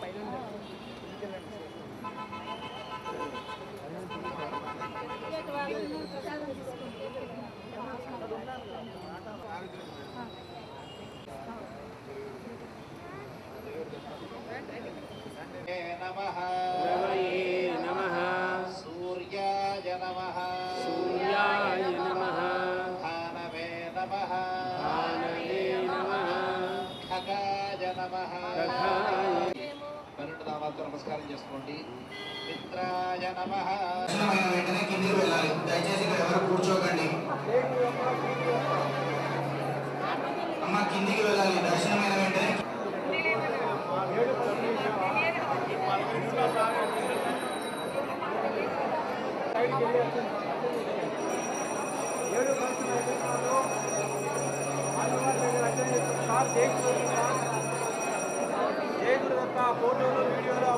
పైన నామాలతో నమస్కారం చేసుకోండి. మిత్రాయ నమః. వెంటనే కిందికి వెళ్ళాలి. దయచేసి ఇక్కడ ఎవరు కూర్చోకండి. అమ్మ కిందికి వెళ్ళాలి. దర్శనమైన వెంటనే ఫోటోలు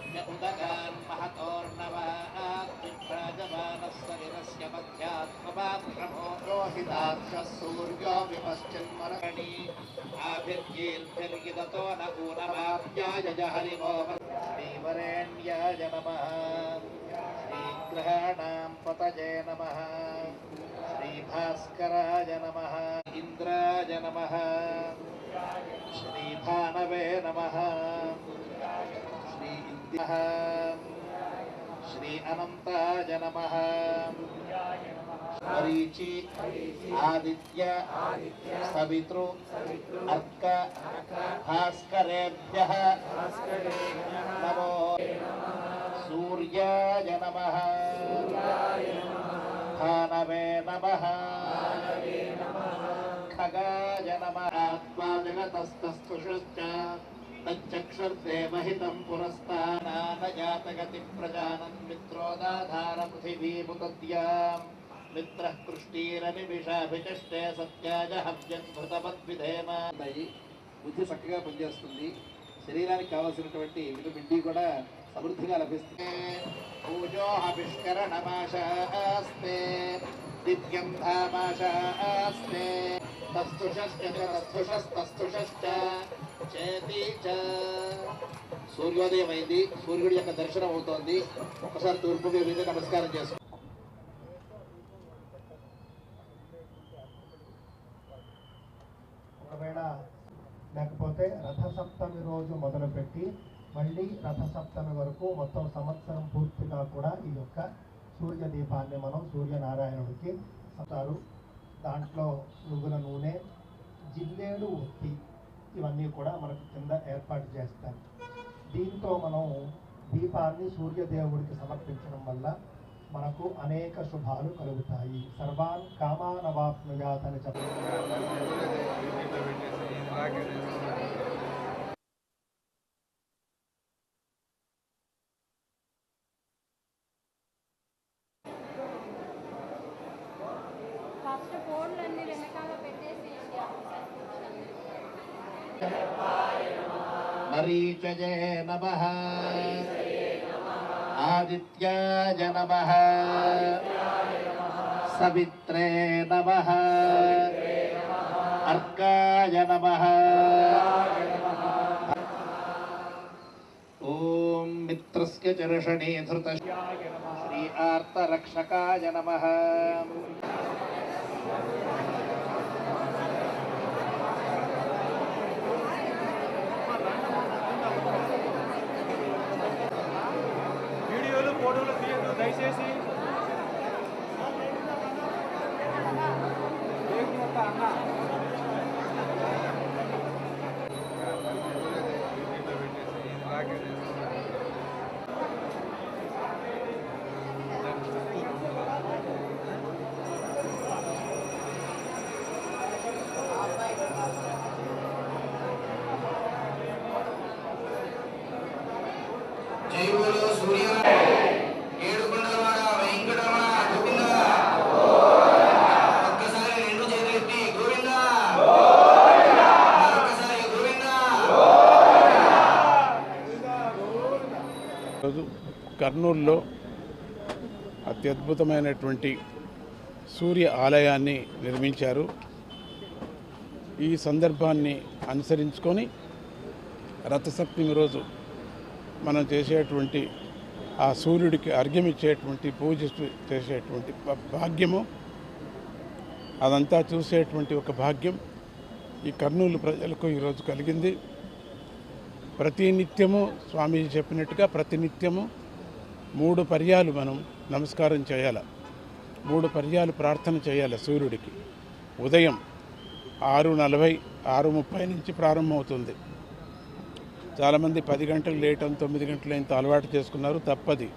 ఓం శాంతి శాంత్యం దృశే య ఉదగాన్ మహతోర్నవాద్విభ్రాజమానస్య విరస్య మధ్యాత్మపాత్రమో రోహితాక్ష సూర్యో విపశ్చిన్మరణి ఆభిర్గీర్భిర్గిదతో న ఊనమాప్యాయ హరిమో శ్రీవరేణ్యాయ నమః. శ్రీగ్రహాణాం పతజే నమః. శ్రీ అనంతాయ నమ మరీచి ఆదిత్య సవితృ అర్క భాస్కరేభ్య నమో సూర్యాయ నమ భానవే నమ ఖగాయ నమ ఆత్మా జగతస్తస్తుషశ్చ ప్రజానన్ మిత్రోదాధార పృథివీముతద్యాం మిత్రః కృష్టీరనిమిషాభిచష్టే సత్యాజ హవ్యద్భృతమద్విధేమ బుద్ధి చక్కగా పనిచేస్తుంది. శరీరానికి కావాల్సినటువంటి విటమిన్ డి కూడా సమృద్ధిగా లభిస్తుంది. పూజోహవిష్కరణమాశాస్తే దివ్యం ధామాశాస్తే. తస్థుషశ్చ తస్థుషస్తస్థుషశ్చ చేతి చ. సూర్యోదయం అయింది సూర్యుడి యొక్క దర్శనం అవుతోంది. ఒకసారి తూర్పు మీద నమస్కారం చేసుకో. ఒకవేళ లేకపోతే రథసప్తమి రోజు మొదలుపెట్టి మళ్ళీ రథసప్తమి వరకు మొత్తం సంవత్సరం పూర్తిగా కూడా ఈ యొక్క సూర్య దీపాన్ని మనం సూర్యనారాయణుడికి సతారు దాంట్లో నువ్వుల నూనె జిల్లేడు ఒత్తి ఇవన్నీ కూడా మనకు కింద ఏర్పాటు చేస్తారు. దీంతో మనం దీపాన్ని సూర్యదేవుడికి సమర్పించడం వల్ల మనకు అనేక శుభాలు కలుగుతాయి. సర్వాన్ కామానవాప్నుయాత్ అని చెప్ప ఫస్ట్ ఫోన్లు వెనకాల పెట్టేసి మరీచజే నమ ఆదిత్యాయ నమ సవిత్రే నమ అర్కాయ నమ ఓం మిత్రస్య చర్షణే ధృత శ్రీ ఆర్తరక్షకాయ నమ వీడియోలు ఫోటోలు తీయద్దు దయచేసి అన్న రోజు కర్నూలులో అత్యద్భుతమైనటువంటి సూర్య ఆలయాన్ని నిర్మించారు. ఈ సందర్భాన్ని అనుసరించుకొని రథసప్తమి రోజు మనం చేసేటువంటి ఆ సూర్యుడికి అర్ఘ్యం ఇచ్చేటువంటి పూజ చేసేటువంటి భా- భాగ్యము అదంతా చూసేటువంటి ఒక భాగ్యం ఈ కర్నూలు ప్రజలకు ఈరోజు కలిగింది. ప్రతి నిత్యము స్వామీజీ చెప్పినట్టుగా ప్రతి నిత్యము మూడు పర్యాలు మనం నమస్కారం చేయాలి. మూడు పర్యాలు ప్రార్థన చేయాలి సూర్యుడికి. ఉదయం ఆరు నలభై ఆరు ముప్పై నుంచి ప్రారంభమవుతుంది. చాలామంది పది గంటలు లేటం తొమ్మిది గంటలు ఇంత అలవాటు చేసుకున్నారు తప్పది.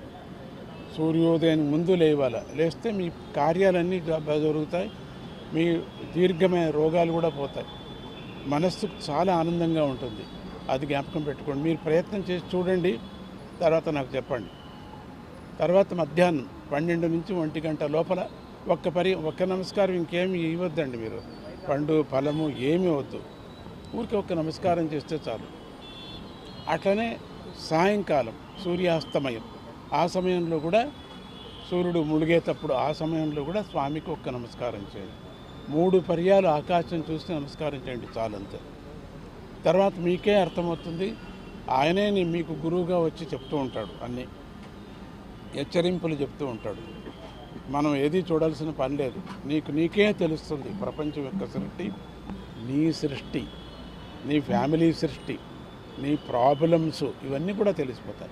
సూర్యోదయం ముందు లేవాల. లేస్తే మీ కార్యాలన్నీ జరుగుతాయి. మీ దీర్ఘమైన రోగాలు కూడా పోతాయి. మనస్సుకు చాలా ఆనందంగా ఉంటుంది. అది జ్ఞాపకం పెట్టుకోండి. మీరు ప్రయత్నం చేసి చూడండి తర్వాత నాకు చెప్పండి. తర్వాత మధ్యాహ్నం పన్నెండు నుంచి ఒంటి గంట లోపల ఒక్క పరి ఒక్క నమస్కారం ఇంకేమి ఇవ్వద్దండి మీరు. పండు ఫలము ఏమి వద్దు. ఊరికి ఒక్క నమస్కారం చేస్తే చాలు. అట్లనే సాయంకాలం సూర్యాస్తమయం. ఆ సమయంలో కూడా సూర్యుడు మునిగేటప్పుడు ఆ సమయంలో కూడా స్వామికి ఒక్క నమస్కారం చేయండి. మూడు పర్యాలు ఆకాశం చూస్తే నమస్కారం చేయండి చాలంతే తర్వాత మీకే అర్థమవుతుంది. ఆయనే మీకు గురువుగా వచ్చి చెప్తూ ఉంటాడు అన్నీ. హెచ్చరింపులు చెప్తూ ఉంటాడు. మనం ఏది చూడాల్సిన పని లేదు. నీకు నీకే తెలుస్తుంది ప్రపంచం యొక్క సృష్టి నీ సృష్టి నీ ఫ్యామిలీ సృష్టి నీ ప్రాబ్లమ్స్ ఇవన్నీ కూడా తెలిసిపోతాయి.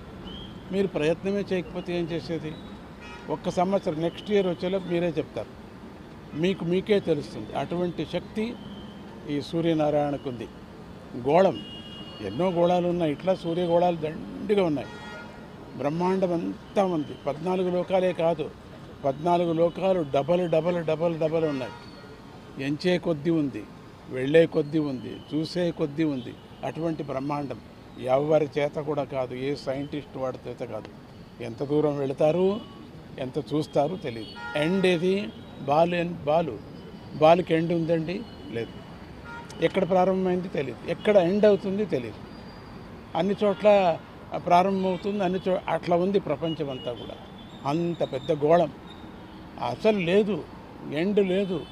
మీరు ప్రయత్నమే చేయకపోతే ఏం చేసేది? ఒక్క సంవత్సరం నెక్స్ట్ ఇయర్ వచ్చేలోపు మీరే చెప్తారు. మీకు మీకే తెలుస్తుంది. అటువంటి శక్తి ఈ సూర్యనారాయణకు ఉంది. గోళం ఎన్నో గోళాలు ఉన్నాయి. ఇట్లా సూర్యగోళాలు దండిగా ఉన్నాయి. బ్రహ్మాండం అంతా ఉంది. పద్నాలుగు లోకాలే కాదు. పద్నాలుగు లోకాలు డబల్ డబల్ డబల్ డబల్ ఉన్నాయి. ఎంచే కొద్దీ ఉంది వెళ్ళే కొద్దీ ఉంది చూసే కొద్దీ ఉంది. అటువంటి బ్రహ్మాండం ఎవరి చేత కూడా కాదు ఏ సైంటిస్ట్ వాడి చేత కాదు. ఎంత దూరం వెళతారు ఎంత చూస్తారు తెలియదు ఎండ్ ఏది? బాలు ఎన్ బాలు. బాల్కి ఎండ్ ఉందండి? లేదు. ఎక్కడ ప్రారంభమైంది తెలియదు ఎక్కడ ఎండ్ అవుతుంది తెలియదు అన్ని చోట్ల ప్రారంభమవుతుంది అన్ని చో అట్లా ఉంది ప్రపంచం అంతా కూడా. అంత పెద్ద గోళం. అసలు లేదు ఎండ్ లేదు.